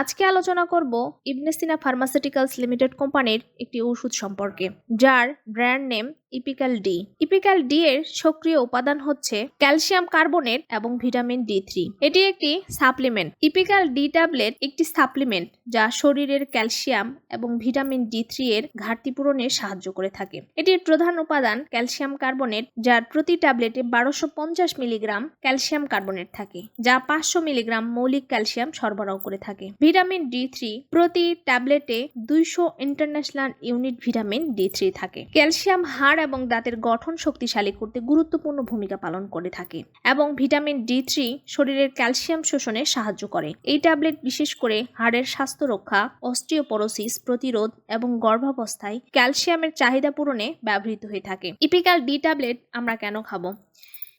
আজকে আলোচনা করব ইবনেসিনা ফার্মাসিউটিক্যালস লিমিটেড কোম্পানির একটি ওষুধ সম্পর্কে, যার brand name Epical D. Epical D এর সক্রিয় উপাদান হচ্ছে ক্যালসিয়াম কার্বনেট এবং ভিটামিন ডি থ্রি। এটি একটি সাপ্লিমেন্ট। ইপিক্যাল ডি ট্যাবলেট একটি সাপ্লিমেন্ট যা শরীরের ক্যালসিয়াম এবং ভিটামিন ডি থ্রি এর ঘাটতি পূরণে সাহায্য করে থাকে। এটির প্রধান উপাদান ক্যালসিয়াম কার্বনেট, যার প্রতি ট্যাবলেটে বারোশো পঞ্চাশ মিলিগ্রাম ক্যালসিয়াম কার্বনেট থাকে, যা পাঁচশো মিলিগ্রাম মৌলিক ক্যালসিয়াম সরবরাহ করে থাকে। ভিটামিন ডি থ্রি প্রতি ট্যাবলেটে দুইশো international unit vitamin D three থাকে। ক্যালসিয়াম, হাড় এবং দাঁতের গঠন শক্তিশালী করতে গুরুত্বপূর্ণ ভূমিকা পালন করে থাকে এবং ভিটামিন ডি থ্রি শরীরের ক্যালসিয়াম শোষণে সাহায্য করে। এই ট্যাবলেট বিশেষ করে হাড়ের স্বাস্থ্য রক্ষা, অস্টিওপোরোসিস প্রতিরোধ এবং গর্ভাবস্থায় ক্যালসিয়ামের চাহিদা পূরণে ব্যবহৃত হয়ে থাকে। ইপিক্যাল ডি ট্যাবলেট আমরা কেন খাব?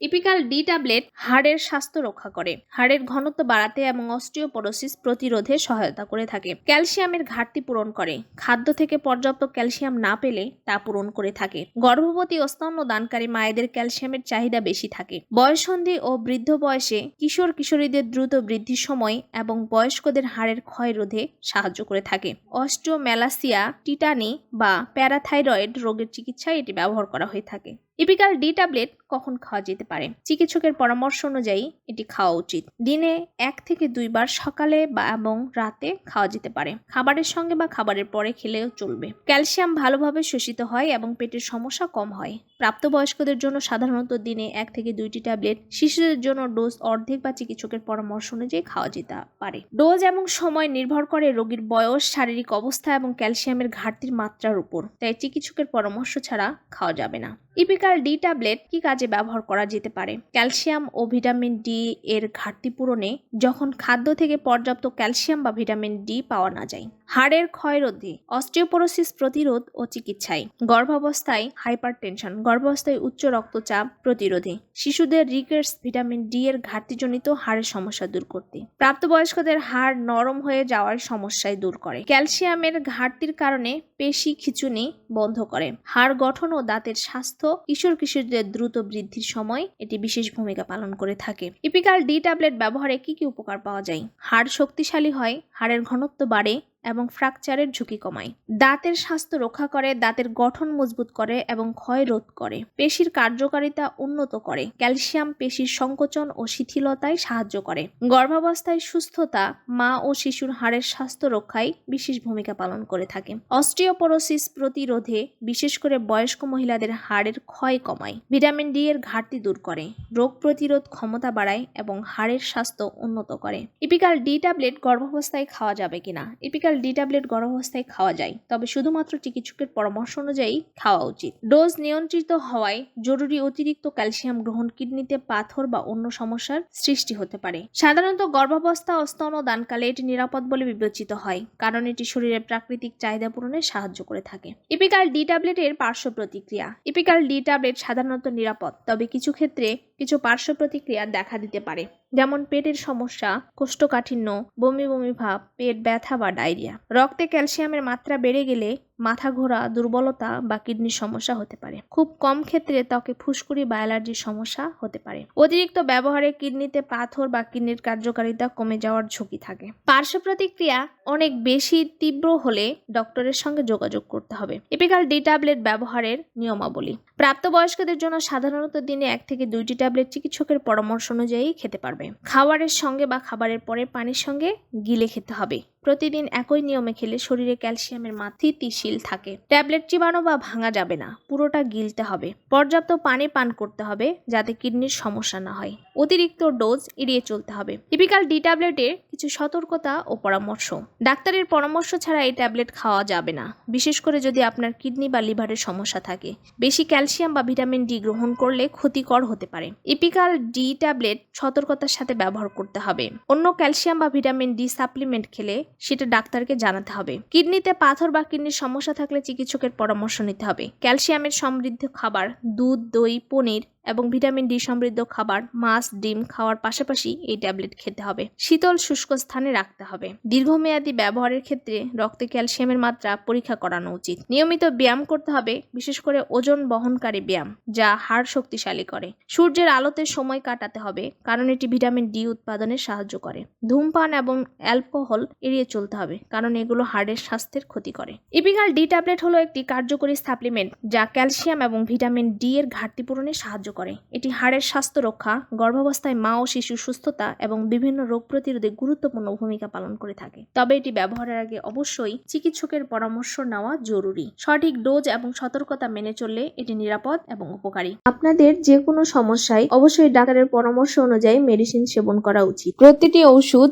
ইপিক্যাল ডি ট্যাবলেট হাড়ের স্বাস্থ্য রক্ষা করে। হাড়ের ঘনত্ব বাড়াতে এবং অস্টিওপোরোসিস প্রতিরোধে সহায়তা করে থাকে। ক্যালসিয়ামের ঘাটতি পূরণ করে। খাদ্য থেকে পর্যাপ্ত ক্যালসিয়াম না পেলে তা পূরণ করে থাকে। গর্ভবতী ও স্তন্যদানকারী মায়েদের ক্যালসিয়ামের চাহিদা বেশি থাকে। বয়সন্ধি ও বৃদ্ধ বয়সে কিশোর কিশোরীদের দ্রুত বৃদ্ধির সময় এবং বয়স্কদের হাড়ের ক্ষয় রোধে সাহায্য করে থাকে। অস্টিওমেলাসিয়া, টিটানি বা প্যারাথাইরয়েড রোগের চিকিৎসায় এটি ব্যবহার করা হয়ে থাকে। ইপিক্যাল ডি ট্যাবলেট কখন খাওয়া যেতে পারে? চিকিৎসকের পরামর্শ অনুযায়ী এটি খাওয়া উচিত। দিনে এক থেকে দুইবার সকালে বা এবং রাতে খাওয়া যেতে পারে। খাবারের সঙ্গে বা খাবারের পরে খেলেও চলবে। ক্যালসিয়াম ভালোভাবে শোষিত হয় এবং পেটের সমস্যা কম হয়। প্রাপ্তবয়স্কদের জন্য সাধারণত দিনে এক থেকে দুইটি ট্যাবলেট, শিশুদের জন্য ডোজ অর্ধেক বা চিকিৎসকের পরামর্শ অনুযায়ী খাওয়া যেতে পারে। ডোজ এবং সময় নির্ভর করে রোগীর বয়স, শারীরিক অবস্থা এবং ক্যালসিয়ামের ঘাটতির মাত্রার উপর। তাই চিকিৎসকের পরামর্শ ছাড়া খাওয়া যাবে না। ইপিক্যাল ডি ট্যাবলেট কি কাজে ব্যবহার করা যেতে পারে? ক্যালসিয়াম ও ভিটামিন ডি এর ঘাটতি পূরণে যখন খাদ্য থেকে পর্যাপ্ত ক্যালসিয়াম বা ভিটামিন ডি পাওয়া না যায়। হাড়ের ক্ষয় রোধে অস্টিওপোরোসিস প্রতিরোধ ও চিকিৎসায়। গর্ভাবস্থায় হাইপার টেনশন গর্ভাবস্থায় উচ্চ রক্তচাপ প্রতিরোধে। শিশুদের রিকেটস, ভিটামিন ডি এর ঘাটতিজনিত হাড়ের সমস্যা দূর করতে। প্রাপ্তবয়স্কদের হাড় নরম হয়ে যাওয়ার সমস্যায় দূর করে। ক্যালসিয়ামের ঘাটতির কারণে পেশি খিচুনি বন্ধ করে। হাড় গঠন ও দাঁতের স্বাস্থ্য কিশোর কিশোরদের দ্রুত বৃদ্ধির সময় এটি বিশেষ ভূমিকা পালন করে থাকে। ইপিক্যাল ডি ট্যাবলেট ব্যবহারে কি কি উপকার পাওয়া যায়? হাড় শক্তিশালী হয়, হাড়ের ঘনত্ব বাড়ে এবং ফ্র্যাকচারের ঝুঁকি কমায়। দাঁতের স্বাস্থ্য রক্ষা করে, দাঁতের গঠন মজবুত করে এবং ক্ষয় রোধ করে। পেশির কার্যকারিতা উন্নত করে। ক্যালসিয়াম পেশির সংকোচন ও শিথিলতায় সাহায্য করে। গর্ভাবস্থায় সুস্থতা মা ও শিশুর হাড়ের স্বাস্থ্য রক্ষায় বিশেষ ভূমিকা পালন করে থাকে। অস্ট্রিওপোরোসিস প্রতিরোধে বিশেষ করে বয়স্ক মহিলাদের হাড়ের ক্ষয় কমায়। ভিটামিন ডি এর ঘাটতি দূর করে, রোগ প্রতিরোধ ক্ষমতা বাড়ায় এবং হাড়ের স্বাস্থ্য উন্নত করে। ইপিক্যাল ডি ট্যাবলেট গর্ভাবস্থায় খাওয়া যাবে কিনা? ইপিক্যাল ডি ট্যাবলেট গর্ভাবস্থায় খাওয়া যায়, তবে শুধুমাত্র চিকিৎসকের পরামর্শ অনুযায়ী খাওয়া উচিত। ডোজ নিয়ন্ত্রিত হওয়ায় জরুরি অতিরিক্ত ক্যালসিয়াম গ্রহণ, কিডনিতে পাথর বা অন্য সমস্যার সৃষ্টি হতে পারে। সাধারণত গর্ভাবস্থা ও স্তনদানকালে এটি নিরাপদ বলে বিবেচিত হয়, কারণ এটি শরীরের প্রাকৃতিক চাহিদা পূরণে সাহায্য করে থাকে। ইপিক্যাল ডি ট্যাবলেটের পার্শ্ব প্রতিক্রিয়া। ইপিক্যাল ডি ট্যাবলেট সাধারণত নিরাপদ, তবে কিছু ক্ষেত্রে কিছু পার্শ্ব প্রতিক্রিয়া দেখা দিতে পারে। যেমন পেটের সমস্যা, কোষ্ঠকাঠিন্য, বমি বমি ভাব, পেট ব্যথা বা ডায়রিয়া। রক্তে ক্যালসিয়ামের মাত্রা বেড়ে গেলে মাথা ঘোরা, দুর্বলতা বা কিডনির সমস্যা হতে পারে। খুব কম ক্ষেত্রে ত্বকে ফুসকুড়ি বা অ্যালার্জির সমস্যা হতে পারে। অতিরিক্ত ব্যবহারে কিডনিতে পাথর বা কিডনির কার্যকারিতা কমে যাওয়ার ঝুঁকি থাকে। পার্শ্ব প্রতিক্রিয়া অনেক বেশি তীব্র হলে ডক্টরের সঙ্গে যোগাযোগ করতে হবে। এপিক্যাল ডি ট্যাবলেট ব্যবহারের নিয়মাবলী। প্রাপ্তবয়স্কদের জন্য সাধারণত দিনে এক থেকে দুইটি ট্যাবলেট চিকিৎসকের পরামর্শ অনুযায়ী খেতে পারবে। খাবারের সঙ্গে বা খাবারের পরে পানির সঙ্গে গিলে খেতে হবে। প্রতিদিন একই নিয়মে খেলে শরীরে ক্যালসিয়ামের মাত্রা স্থিতিশীল থাকে। ট্যাবলেট চিবানো বা ভাঙা যাবে না, পুরোটা গিলতে হবে। পর্যাপ্ত পানি পান করতে হবে যাতে কিডনির সমস্যা না হয়। অতিরিক্ত ডোজ এড়িয়ে চলতে হবে। টিপিক্যাল ডি ট্যাবলেটের কিছু সতর্কতা ও পরামর্শ। ডাক্তারের পরামর্শ ছাড়া এই ট্যাবলেট খাওয়া যাবে না, বিশেষ করে যদি আপনার কিডনি বা লিভারের সমস্যা থাকে। বেশি ক্যালসিয়াম বা ভিটামিন ডি গ্রহণ করলে ক্ষতিকর হতে পারে। ইপিক্যাল ডি ট্যাবলেট সতর্কতার সাথে ব্যবহার করতে হবে। অন্য ক্যালসিয়াম বা ভিটামিন ডি সাপ্লিমেন্ট খেলে সেটা ডাক্তারকে জানাতে হবে। কিডনিতে পাথর বা কিডনির সমস্যা থাকলে চিকিৎসকের পরামর্শ নিতে হবে। ক্যালসিয়ামের সমৃদ্ধ খাবার দুধ, দই, পনির এবং ভিটামিন ডি সমৃদ্ধ খাবার, মাছ, ডিম খাওয়ার পাশাপাশি এই ট্যাবলেট খেতে হবে। শীতল, শুষ্ক স্থানে রাখতে হবে। দীর্ঘমেয়াদী ব্যবহারের ক্ষেত্রে রক্তে ক্যালসিয়ামের মাত্রা পরীক্ষা করানো উচিত। নিয়মিত ব্যায়াম করতে হবে, বিশেষ করে ওজন বহনকারী ব্যায়াম, যা হাড় শক্তিশালী করে। সূর্যের আলোতে সময় কাটাতে হবে, কারণ এটি ভিটামিন ডি উৎপাদনে সাহায্য করে। ধূমপান এবং অ্যালকোহল এড়িয়ে চলতে হবে, কারণ এগুলো হাড়ের স্বাস্থ্যের ক্ষতি করে। ইপিকাল ডি ট্যাবলেট হলো একটি কার্যকরী সাপ্লিমেন্ট, যা ক্যালসিয়াম এবং ভিটামিন ডি এর ঘাটতি পূরণে সাহায্য করে। এটি হাড়ের স্বাস্থ্য রক্ষা, গর্ভাবস্থায় মা ও শিশুর সুস্থতা এবং বিভিন্ন রোগ প্রতিরোধে গুরুত্বপূর্ণ ভূমিকা পালন করে থাকে। তবে এটি ব্যবহারের আগে অবশ্যই চিকিৎসকের পরামর্শ নেওয়া জরুরি। সঠিক ডোজ এবং সতর্কতা মেনে চললে এটি নিরাপদ এবং উপকারী। আপনাদের যে কোনো সমস্যায় অবশ্যই ডাক্তারের পরামর্শ অনুযায়ী মেডিসিন সেবন করা উচিত। প্রতিটি ঔষধ